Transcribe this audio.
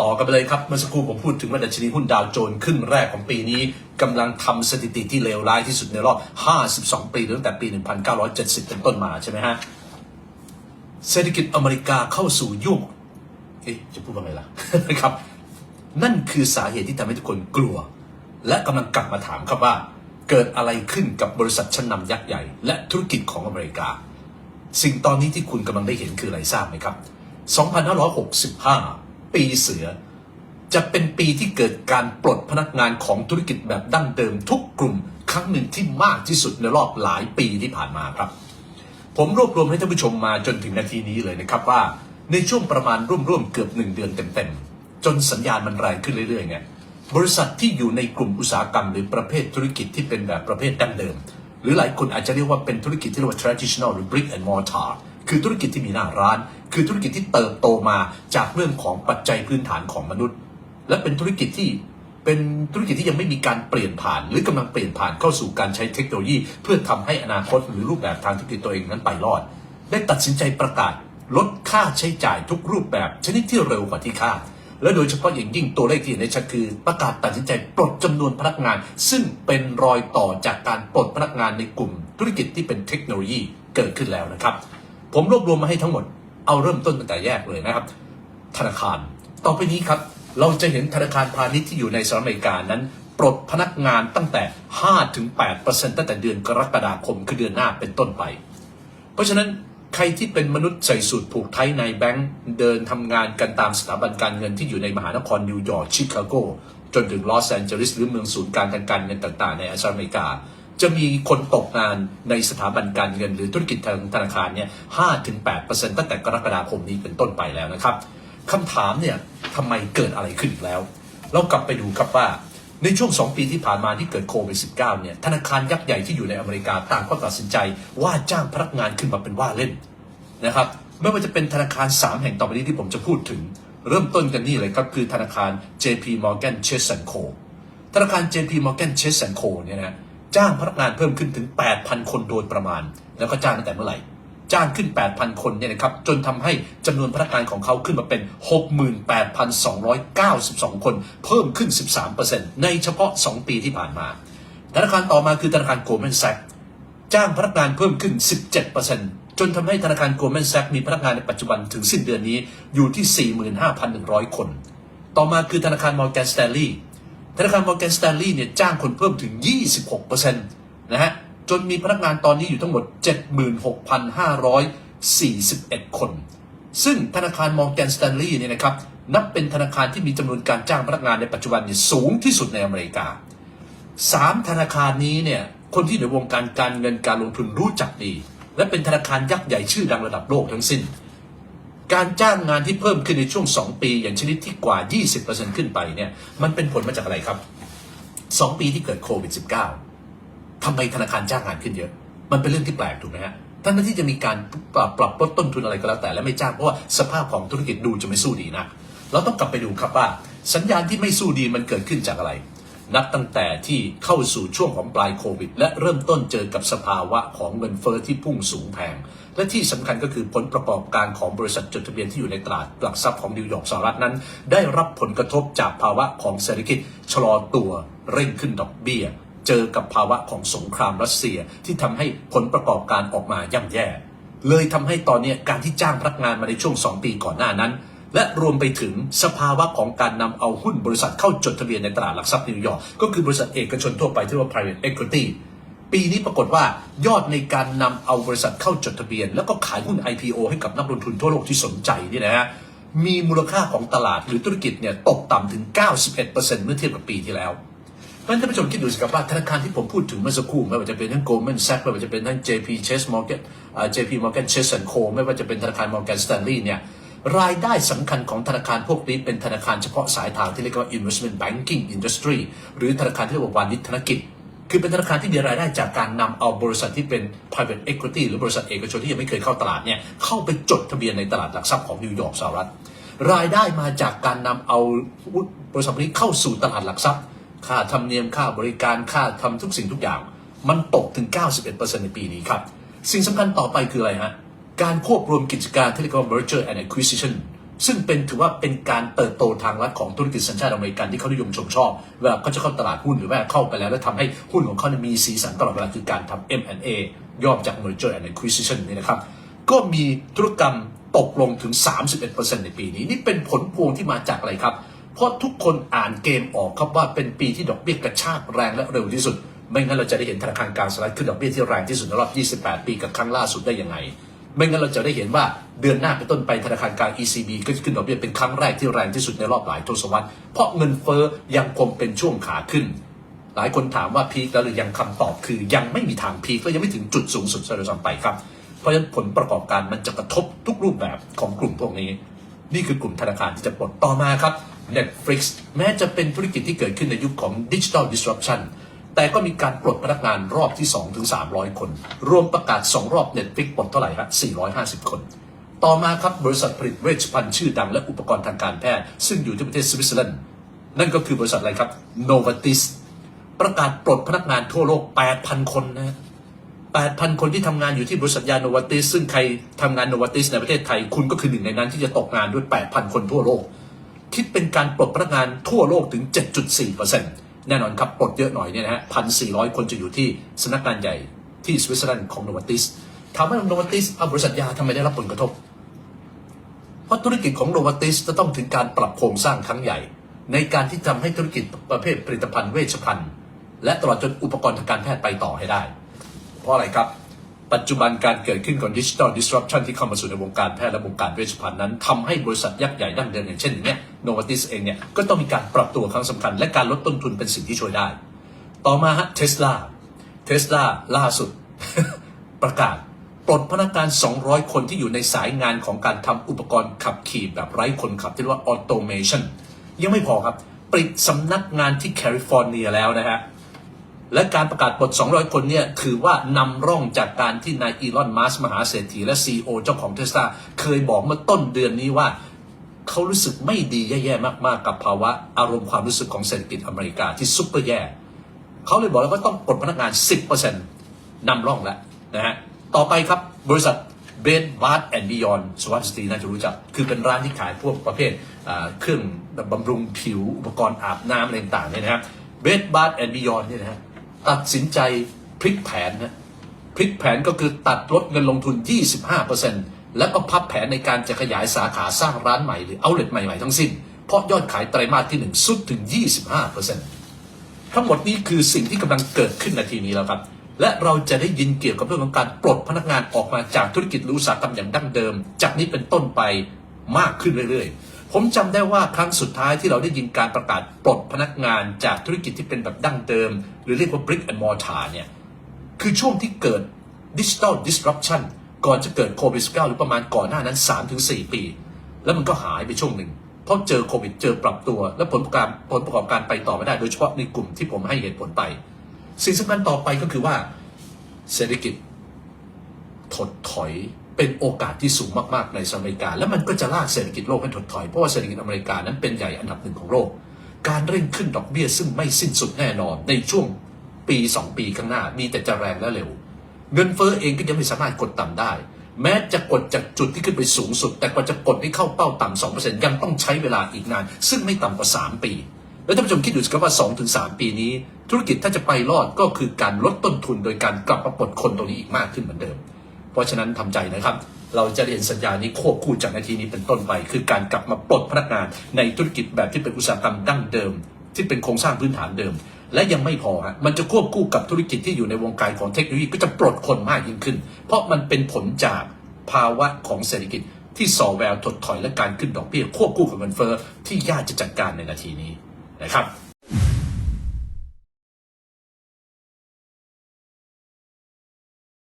ต่อกันไปเลยครับ เมื่อสักครู่ผมพูดถึงว่าดัชนีหุ้นดาวโจนส์ขึ้นแรกของปีนี้กำลังทำสถิติที่เลวร้ายที่สุดในรอบ 52 ปีตั้งแต่ปี 1970 เป็นต้นมาใช่ไหมฮะ เศรษฐกิจอเมริกาเข้าสู่ยุคเอ๊ะจะพูดว่าไงล่ะนะครับ นั่นคือสาเหตุที่ทำให้ทุกคนกลัว และกำลังกลับมาถามครับว่า เกิดอะไรขึ้นกับบริษัทชั้นนำยักษ์ใหญ่ และธุรกิจของอเมริกา สิ่งตอนนี้ที่คุณกำลังได้เห็นคืออะไรทราบไหมครับ 2565 ปีเสือ จะเป็นปีที่เกิดการปลดพนักงานของธุรกิจแบบดั้งเดิมทุกกลุ่ม ครั้งหนึ่งที่มากที่สุดในรอบหลายปีที่ผ่านมาครับ ผมรวบรวมให้ท่านผู้ชมมาจนถึงนาทีนี้เลยนะครับว่าในช่วงประมาณร่วมๆเกือบหนึ่งเดือนเต็มๆ จนสัญญาณมันแรงขึ้นเรื่อยๆไงบริษัทที่อยู่ในกลุ่มอุตสาหกรรมหรือประเภทธุรกิจที่เป็นแบบประเภทดั้งเดิม หรือหลายคนอาจจะเรียกว่าเป็นธุรกิจที่เรียกว่า traditional หรือ brick and mortar คือธุรกิจที่มีหน้าร้าน คือธุรกิจที่เติบโตมาจากเรื่องของปัจจัยพื้นฐานของมนุษย์ และเป็นธุรกิจที่เป็นธุรกิจที่ยังไม่มีการเปลี่ยนผ่าน หรือกำลังเปลี่ยนผ่านเข้าสู่การใช้เทคโนโลยี เพื่อทำให้อนาคตหรือรูปแบบทางธุรกิจตัวเองนั้นไปรอด ได้ตัดสินใจประกาศลดค่าใช้จ่ายทุกรูปแบบชนิดที่เร็วกว่าที่คาดและโดยเฉพาะอย่างยิ่งตัวเลขที่เห็นได้ชัดคือ ประกาศตัดสินใจปลดจำนวนพนักงาน ซึ่งเป็นรอยต่อจากการปลดพนักงานในกลุ่ม ธุรกิจที่เป็นเทคโนโลยีเกิดขึ้นแล้วนะครับ ผมรวบรวมมาให้ทั้งหมด เอาเริ่มต้นตั้งแต่แยกเลยนะครับ ธนาคาร ต่อไปนี้ครับ เราจะเห็นธนาคารพาณิชย์ที่อยู่ในสหรัฐอเมริกานั้น ปลดพนักงานตั้งแต่ 5-8%ตั้งแต่เดือนกรกฎาคมคือเดือนหน้าเป็นต้นไป เพราะฉะนั้นใครที่เป็นมนุษย์ใส่สูตรผูกไทยในแบงก์เดินทำงานกันตามสถาบันการเงินที่อยู่ในมหานครนิวยอร์กชิคาโกจนถึงลอสแอนเจลิสหรือเมืองศูนย์กลางทางการเงินต่าง ๆ ในสหรัฐอเมริกา จะมีคนตกงานในสถาบันการเงินหรือธุรกิจทางธนาคารเนี่ย5-8%ตั้งแต่กรกฎาคมนี้เป็นต้นไปแล้วนะครับคำถามเนี่ยทำไมเกิดอะไรขึ้นอีกแล้ว เรากลับไปดูครับว่าในช่วง 2 ปีที่ผ่านมาที่เกิดโควิด -19 เนี่ย ธนาคารยักษ์ใหญ่ที่อยู่ในอเมริกาต่างก็ตัดสินใจว่าจ้างพนักงานขึ้นมาเป็นว่าเล่นนะครับ ไม่ว่าจะเป็นธนาคาร 3 แห่งต่อไปนี้ที่ผมจะพูดถึง เริ่มต้นกันนี่เลยครับ คือธนาคาร JP Morgan Chase Co ธนาคาร JP Morgan Chase Co เนี่ยนะ จ้างพนักงานเพิ่มขึ้นถึง 8,000 คนโดยประมาณ แล้วก็จ้างตั้งแต่เมื่อไหร่ จ้างขึ้น 8,000 คนเนี่ยนะครับ จนทำให้จำนวนพนักงานของเขาขึ้นมาเป็น 68,292 คน เพิ่มขึ้น 13%ในเฉพาะ 2 ปีที่ผ่านมา ธนาคารต่อมาคือธนาคาร Goldman Sachs จ้างพนักงานเพิ่มขึ้น 17%จนทำให้ธนาคาร Goldman Sachs มีพนักงานในปัจจุบันถึงสิ้นเดือนนี้อยู่ที่ 45,100 คน ต่อมาคือธนาคาร Morgan Stanley ธนาคาร Morgan Stanley เนี่ยจ้างคนเพิ่มถึง 26%นะฮะ จนมีพนักงานตอนนี้อยู่ทั้งหมด 76,541 คน ซึ่งธนาคาร Morgan Stanley เนี่ยนะครับ นับเป็นธนาคารที่มีจำนวนการจ้างพนักงานในปัจจุบันเนี่ยสูงที่สุดในอเมริกาสามธนาคารนี้เนี่ยคนที่ในวงการการเงินการลงทุนรู้จักดี และเป็นธนาคารยักษ์ใหญ่ชื่อดังระดับโลกทั้งสิ้น การจ้างงานที่เพิ่มขึ้นในช่วง 2 ปี อย่างชนิดที่กว่า 20%ขึ้นไปเนี่ยมันเป็นผลมาจากอะไรครับ 2 ปีที่เกิดโควิด -19 ทำไมธนาคารจ้างงานขึ้นเยอะ มันเป็นเรื่องที่แปลกถูกไหมฮะทั้งที่จะมีการปรับปรับลดต้นทุนอะไรก็แล้วแต่และไม่จ้างเพราะว่าสภาพของธุรกิจดูจะไม่สู้ดีนะเราต้องกลับไปดูครับว่า สัญญาณที่ไม่สู้ดีมันเกิดขึ้นจากอะไร นับตั้งแต่ที่เข้าสู่ช่วงของปลายโควิด และเริ่มต้นเจอกับสภาวะของเงินเฟอ้อที่พุ่งสูงแพง และที่สำคัญก็คือผลประกอบการของบริษัทจดทะเบียนที่อยู่ในตลาดหลักทรัพย์ของนิวยอร์กสหรัฐนั้น ได้รับผลกระทบจากภาวะของเศรษฐกิจชะลอตัวเร่งขึ้นดอกเบี้ย เจอกับภาวะของสงครามรัสเซียที่ทำให้ผลประกอบการออกมาย่ำแย่ เลยทำให้ตอนนี้การที่จ้างพนักงานมาในช่วง 2 ปีก่อนหน้านั้นและรวมไปถึงสภาวะของการนำเอาหุ้นบริษัทเข้าจดทะเบียนในตลาดหลักทรัพย์นิวยอร์กก็คือบริษัทเอกชนทั่วไปที่ว่า private equity ปีนี้ปรากฏว่ายอดในการนำเอาบริษัทเข้าจดทะเบียน แล้วก็ขายหุ้น IPO ให้กับนักลงทุนทั่วโลกที่สนใจนี่นะฮะมีมูลค่าของตลาดหรือธุรกิจเนี่ยตกต่ำถึง 91%เมื่อเทียบกับปีที่แล้วเพราะฉะนั้นท่านผู้ชมคิดดูสิครับว่าธนาคารที่ผมพูดถึงเมื่อสักครู่ไม่ว่าจะเป็นทั้ง Goldman Sachs ไม่ว่าจะเป็นทั้ง JP Chase Morgan JP Morgan Chase Co ไม่ว่าจะเป็นธนาคาร Morgan Stanley เนี่ยรายได้สำคัญของธนาคารพวกนี้เป็นธนาคารเฉพาะสายทางที่เรียกว่า investment banking industry หรือธนาคารที่เรียกว่า วานิชธนกิจ คือเป็นธนาคารที่มีรายได้จากการนำเอาบริษัทที่เป็น private equity หรือบริษัทเอกชนที่ยังไม่เคยเข้าตลาดเนี่ยเข้าไปจดทะเบียนในตลาดหลักทรัพย์ของนิวยอร์กสหรัฐรายได้มาจากการนำเอาบริษัทนี้เข้าสู่ตลาดหลักทรัพย์ ค่าธรรมเนียมค่าบริการค่าทำทุกสิ่งทุกอย่าง มันตกถึง 91%ในปีนี้ครับ สิ่งสำคัญต่อไปคืออะไรฮะการควบรวมกิจการที่เรียกว่า merger and acquisition ซึ่งเป็นถือว่าเป็นการเติบโตทางลัดของธุรกิจสัญชาติอเมริกันที่เขานิยมชมชอบเวลาเขาจะเข้าตลาดหุ้นหรือว่าเข้าไปแล้วแล้วทำให้หุ้นของเขามีสีสันตลอดเวลาคือการทำ M&A ย่อมจาก Merger and Acquisition นี่นะครับ ก็มีธุรกรรมตกลงถึง 31%ในปีนี้ นี่เป็นผลพวงที่มาจากอะไรครับ เพราะทุกคนอ่านเกมออกครับว่าเป็นปีที่ดอกเบี้ยกระชากแรงและเร็วที่สุด ไม่งั้นเราจะได้เห็นธนาคารกลางสหรัฐขึ้นดอกเบี้ยที่แรงที่สุดในรอบ 28 ปีกับครั้งล่าสุดได้ยังไง ไม่งั้นเราจะได้เห็นว่าเดือนหน้าเป็นต้นไปธนาคารกลาง ECB ก็จะขึ้นดอกเบี้ยเป็นครั้งแรกที่แรงที่สุดในรอบหลายทศวรรษ เพราะเงินเฟ้อยังคงเป็นช่วงขาขึ้น หลายคนถามว่าพีคแล้วหรือยังคำตอบคือยังไม่มีทางพีคและยังไม่ถึงจุดสูงสุดเลยซ้ำไปครับ เพราะฉะนั้นผลประกอบการมันจะกระทบทุกรูปแบบของกลุ่มพวกนี้ นี่คือกลุ่มธนาคารที่จะปลดต่อมาครับ Netflix แม้จะเป็นธุรกิจที่เกิดขึ้นในยุคของ Digital Disruption แต่ก็มีการปลดพนักงานรอบที่ 2 ถึง 300 คน รวมประกาศ 2 รอบ Netflix ปลดเท่าไหร่ครับ450 คน ต่อมาครับ บริษัทผลิตเวชภัณฑ์ชื่อดังและอุปกรณ์ทางการแพทย์ ซึ่งอยู่ที่ประเทศสวิตเซอร์แลนด์ นั่นก็คือบริษัทอะไรครับ Novartis ประกาศปลดพนักงานทั่วโลก 8,000 คนนะ 8,000 คนที่ทำงานอยู่ที่บริษัทยาโนวาติสซึ่งใครทำงานโนวาติสในประเทศไทย คุณก็คือหนึ่งในนั้นที่จะตกงานด้วย 8,000 คนทั่วโลก คิดเป็นการปลดพนักงานทั่วโลกถึง 7.4% แน่นอนครับปลดเยอะหน่อยเนี่ยนะฮะ1,400คนจะอยู่ที่สำนักงานใหญ่ที่สวิตเซอร์แลนด์ของโนวาติสถามว่าโนวาติสเอาบริษัทยาทำไมได้รับผลกระทบ เพราะธุรกิจของโนวาติสจะต้องถึงการปรับโครงสร้างครั้งใหญ่ ในการที่ทำให้ธุรกิจประเภทผลิตภัณฑ์เวชภัณฑ์และตลอดจนอุปกรณ์ทางการแพทย์ไปต่อให้ได้ เพราะอะไรครับ ปัจจุบันการเกิดขึ้นของดิจิ t a ล disruption ที่เข้ามาสู่ในวงการแพทย์และวงการเวชภัณฑ์นั้นทำให้บริษัทยักษ์ใหญ่ดั้งเดิมอย่างเช่นอย่างเนี้ย โนวาติสเองเนี่ยก็ต้องมีการปรับตัวครั้งสำคัญ และการลดต้นทุนเป็นสิ่งที่ช่วยได้ ต่อมาฮะเทสลาเทสลาล่าสุด ประกาศปลดพนักงาน 200 คนที่อยู่ในสายงานของการทำอุปกรณ์ขับขี่แบบไร้คนขับ ที่เรียกว่า automation ยังไม่พอครับปิดสำนักงานที่แคลิฟอร์เนียแล้วนะฮะและการประกาศปลด 200 คนเนี่ยถือว่านำร่องจากการที่นายอีลอน มัสก์มหาเศรษฐีและ CEO เจ้าของเทสลาเคยบอกเมื่อต้นเดือนนี้ว่า เขารู้สึกไม่ดีแย่ๆ มากๆ กับภาวะอารมณ์ความรู้สึกของเศรษฐกิจอเมริกาที่ซุปเปอร์แย่เขาเลยบอกแล้วว่าต้องปลดพนักงาน 10%นำร่องแล้วนะฮะ ต่อไปครับบริษัทเบนบาร์ดแอนด์บิยอนสุภาพสตีน่าจะรู้จัก คือเป็นร้านที่ขายพวกประเภทเครื่องบำรุงผิว อุปกรณ์อาบน้ำอะไรต่างๆเนี่ยนะครับเบนบาร์ดแอนด์บิยอนเนี่ยนะฮะตัดสินใจพลิกแผนนะพลิกแผนก็คือตัดลดเงินลงทุน 25% แล้วก็พับแผนในการจะขยายสาขาสร้างร้านใหม่หรือเอาเลทใหม่ๆทั้งสิ้น เพราะยอดขายไตรมาสที่ 1 สุดถึง 25%ทั้งหมดนี้คือสิ่งที่กำลังเกิดขึ้นนาทีนี้แล้วครับ และเราจะได้ยินเกี่ยวกับเรื่องของการปลดพนักงานออกมาจากธุรกิจรืออุตสาหกรรมอย่างดั้งเดิม จากนี้เป็นต้นไปมากขึ้นเรื่อยๆผมจำได้ว่าครั้งสุดท้ายที่เราได้ยินการประกาศปลดพนักงานจากธุรกิจที่เป็นแบบดั้งเดิม หรือเรียกว่า brick and mortar เนี่ย คือช่วงที่เกิด digital disruption ก่อนจะเกิดโควิด -19 หรือประมาณก่อนหน้านั้น 3-4 ปี แล้วมันก็หายไปช่วงหนึ่งเพราะเจอโควิดเจอปรับตัว และผลประกอบการผลประกอบการไปต่อไม่ได้โดยเฉพาะในกลุ่มที่ผมให้เหตุผลไป สิ่งสำคัญต่อไปก็คือว่าเศรษฐกิจถดถอยเป็นโอกาสที่สูงมากๆในสหรัฐอเมริกา และมันก็จะลากเศรษฐกิจโลกให้ถดถอยเพราะว่าเศรษฐกิจอเมริกานั้นเป็นใหญ่อันดับหนึ่งของโลก การเร่งขึ้นดอกเบี้ยซึ่งไม่สิ้นสุดแน่นอนในช่วงปี 2 ปีข้างหน้ามีแต่จะแรงและเร็ว เงินเฟ้อเองก็ยังไม่สามารถกดต่ำได้ แม้จะกดจากจุดที่ขึ้นไปสูงสุด แต่กว่าจะกดให้เข้าเป้าต่ำ2%ยังต้องใช้เวลาอีกนาน ซึ่งไม่ต่ำกว่า3ปี แล้วท่านผู้ชมคิดดูสิครับว่า2-3ปีนี้ ธุรกิจถ้าจะไปรอดก็คือการลดต้นทุนโดยการกลับมาปลดคนตรงนี้อีกมากขึ้นเหมือนเดิม เพราะฉะนั้นทำใจนะครับเราจะเห็นสัญญานี้ควบคู่จากนาทีนี้เป็นต้นไป คือการกลับมาปลดพนักงานในธุรกิจแบบที่เป็นอุตสาหกรรมดั้งเดิม ที่เป็นโครงสร้างพื้นฐานเดิม และยังไม่พอฮะมันจะควบคู่กับธุรกิจที่อยู่ในวงการของเทคโนโลยีก็จะปลดคนมากยิ่งขึ้น เพราะมันเป็นผลจากภาวะของเศรษฐกิจที่ส่อแววถดถอยและการขึ้นดอกเบี้ยควบคู่กับเงินเฟ้อที่ยากจะจัดการในนาทีนี้นะครับ